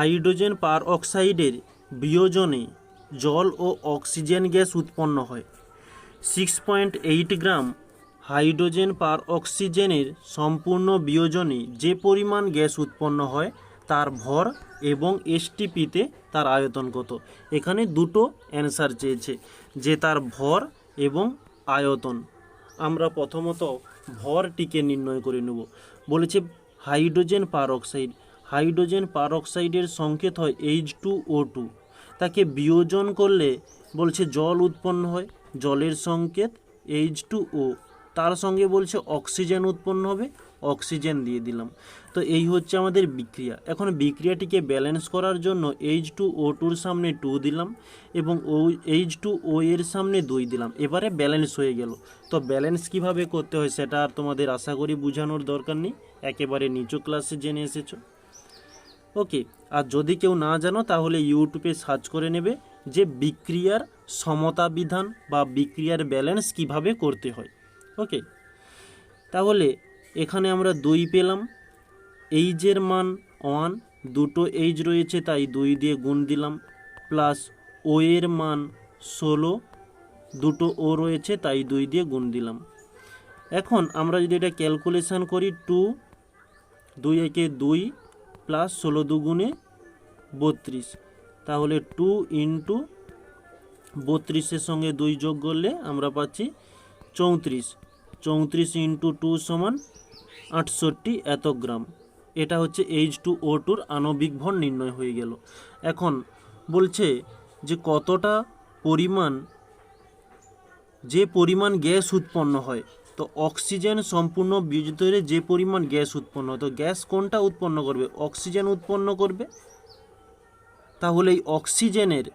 Hydrogen per অক্সাইডের বিয়োজনে জল ও oxygen gas উৎপন্ন হয়। Six point eight gram hydrogen per অক্সিজেনের সম্পূর্ণ বিয়োজনে যে পরিমাণ গ্যাস উৎপন্ন হয়, তার ভর এবং এসটিপিতে তার আয়তন কত? এখানে দুটো অ্যান্সার চেয়েছে, যে তার ভর এবং আয়তন। আমরা প্রথমত ভরটিকে নির্ণয় করে নেব। বলেছে hydrogen per oxide hydrogen per অক্সাইডের সংকেত হয় এইচ টু ও টু তাকে বিয়োজন করলে বলছে জল উৎপন্ন হয়। জলের সংকেত এইচ টু ও তার সঙ্গে বলছে অক্সিজেন উৎপন্ন হবে। অক্সিজেন দিয়ে দিলাম। তো এই হচ্ছে আমাদের বিক্রিয়া। এখন বিক্রিয়াটিকে ব্যালেন্স করার জন্য এইচ টু ও টুর সামনে টু দিলাম এবং ও এইচ টু ও এর সামনে দুই দিলাম। এবারে ব্যালেন্স হয়ে গেল। তো ব্যালেন্স কীভাবে করতে হয় সেটা আর তোমাদের আশা করি বোঝানোর দরকার নেই। একেবারে নিচু ক্লাসে জেনে এসেছ। ওকে আর যদি কেউ না জানো, তাহলে ইউটিউবে সার্চ করে নেবে যে বিক্রিয়ার সমতা বিধান বা বিক্রিয়ার ব্যালেন্স কীভাবে করতে হয়। ওকে তাহলে এখানে আমরা দুই পেলাম। এইজের মান ওয়ান দুটো এইজ রয়েছে, তাই দুই দিয়ে গুণ দিলাম। প্লাস ও এর মান ষোলো, দুটো ও রয়েছে, তাই দুই দিয়ে গুণ দিলাম। এখন আমরা যদি এটা ক্যালকুলেশন করি টু দুই একে দুই প্লাস ষোলো দুগুণে বত্রিশ। তাহলে টু ইন্টু বত্রিশের সঙ্গে দুই যোগ করলে আমরা পাচ্ছি চৌত্রিশ। চৌত্রিশ ইন্টু টু সমান আটষট্টি এত গ্রাম। এটা হচ্ছে এইচ টু ও টুর আণবিক ভর নির্ণয় হয়ে গেল। এখন বলছে যে কতটা পরিমাণ, যে পরিমাণ গ্যাস উৎপন্ন হয় তো অক্সিজেন সম্পূর্ণ বিয়োজিত হলে যে পরিমাণ গ্যাস উৎপন্ন, তো গ্যাস কোনটা উৎপন্ন করবে? অক্সিজেন উৎপন্ন করবে? তাহলে এই অক্সিজেনের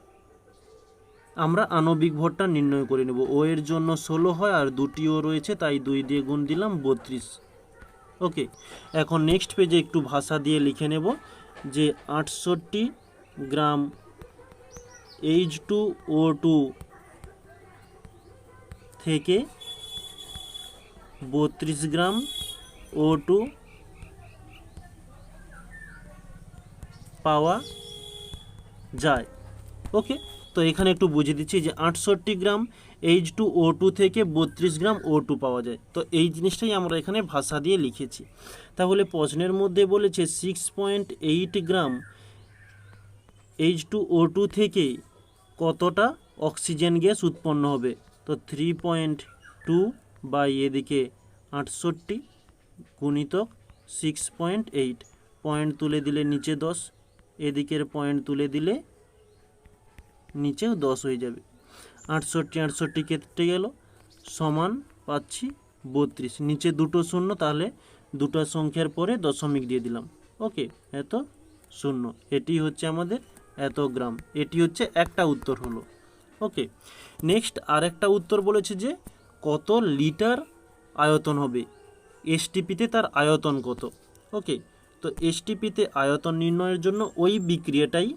আমরা আণবিক ভরটা নির্ণয় করে নেব। ও এর জন্য ষোলো হয় আর দুটিও রয়েছে, তাই দুই দিয়ে গুণ দিলাম বত্রিশ। ওকে এখন নেক্সট পেজে একটু ভাষা দিয়ে লিখে নেব যে আটষট্টি gram H two O two থেকে বত্রিশ গ্রাম ও টু পাওয়া যায়। ওকে তো এখানে একটু বুঝিয়ে দিচ্ছি যে আটষট্টি gram H two O two থেকে বত্রিশ গ্রাম ও টু পাওয়া যায়। তো এই জিনিসটাই আমরা এখানে ভাষা দিয়ে লিখেছি। তাহলে প্রশ্নের মধ্যে বলেছে six point eight gram H two O two থেকে কতটা অক্সিজেন গ্যাস উৎপন্ন হবে? তো থ্রি পয়েন্ট টু বাই এদিকে আটষট্টি গুণিতক সিক্স পয়েন্ট এইট পয়েন্ট তুলে দিলে নিচে দশ, এদিকের পয়েন্ট তুলে দিলে নিচেও দশ হয়ে যাবে। আটষট্টি আটষট্টি কেটে গেল, সমান পাচ্ছি বত্রিশ। নিচে দুটো শূন্য, তাহলে দুটো সংখ্যার পরে দশমিক দিয়ে দিলাম। ওকে এত শূন্য। এটি হচ্ছে আমাদের এত গ্রাম। এটি হচ্ছে একটা উত্তর হলো। ওকে নেক্সট আরেকটা উত্তর বলেছে যে কত লিটার আয়তন হবে? এসটিপিতে তার আয়তন কত? ওকে তো এসটিপিতে আয়তন নির্ণয়ের জন্য ওই বিক্রিয়াটাই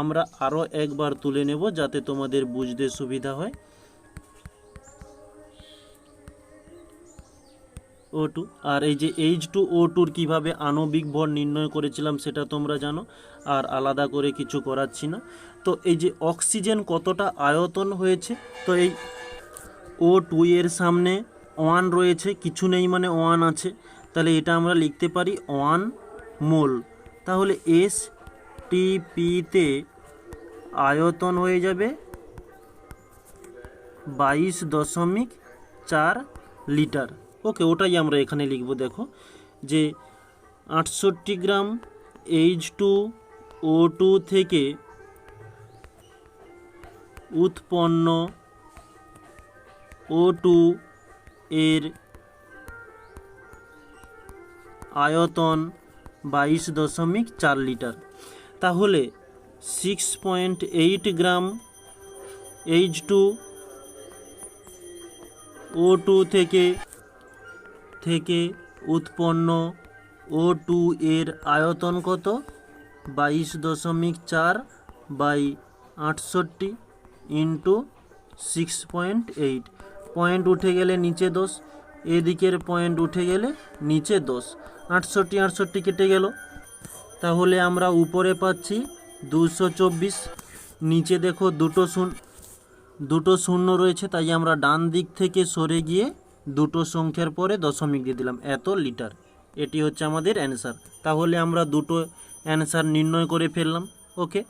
আমরা আরও একবার তুলে নেব যাতে তোমাদের বুঝতে সুবিধা হয়। ও টু আর এই যে এইচ টু ও টুর কীভাবে আণবিক ভর নির্ণয় করেছিলাম সেটা তোমরা জানো, আর আলাদা করে কিছু করাচ্ছি না। তো এই যে অক্সিজেন কতটা আয়তন হয়েছে, তো এই ও টু এর সামনে ওয়ান রয়েছে, কিছু নেই মানে ওয়ান আছে। তাহলে এটা আমরা লিখতে পারি ওয়ান মোল। তাহলে এস টিপিতে আয়তন হয়ে যাবে বাইশ দশমিক চার লিটার। ওকে ওটাই আমরা এখানে লিখব, দেখো। যে আটষট্টি gram H two O two থেকে উৎপন্ন ও টু এর আয়তন বাইশ দশমিক চার লিটার। তাহলে six point eight gram H two O two থেকে থেকে উৎপন্ন ও টু এর আয়তন কত? বাইশ দশমিক চার বাই আটষট্টি into six point eight point উঠে গেলে নিচে দশ এদিকের পয়েন্ট উঠে গেলে নিচে দশ আটষট্টি আটষট্টি কেটে গেল। তাহলে আমরা উপরে পাচ্ছি দুশো চব্বিশ। নিচে দেখো দুটো শূন্য দুটো শূন্য রয়েছে, তাই আমরা ডান দিক থেকে সরে গিয়ে দুটো সংখ্যার পরে দশমিক দিয়ে দিলাম। এত লিটার। এটি হচ্ছে আমাদের অ্যান্সার তাহলে আমরা দুটো অ্যান্সার নির্ণয় করে ফেললাম। ওকে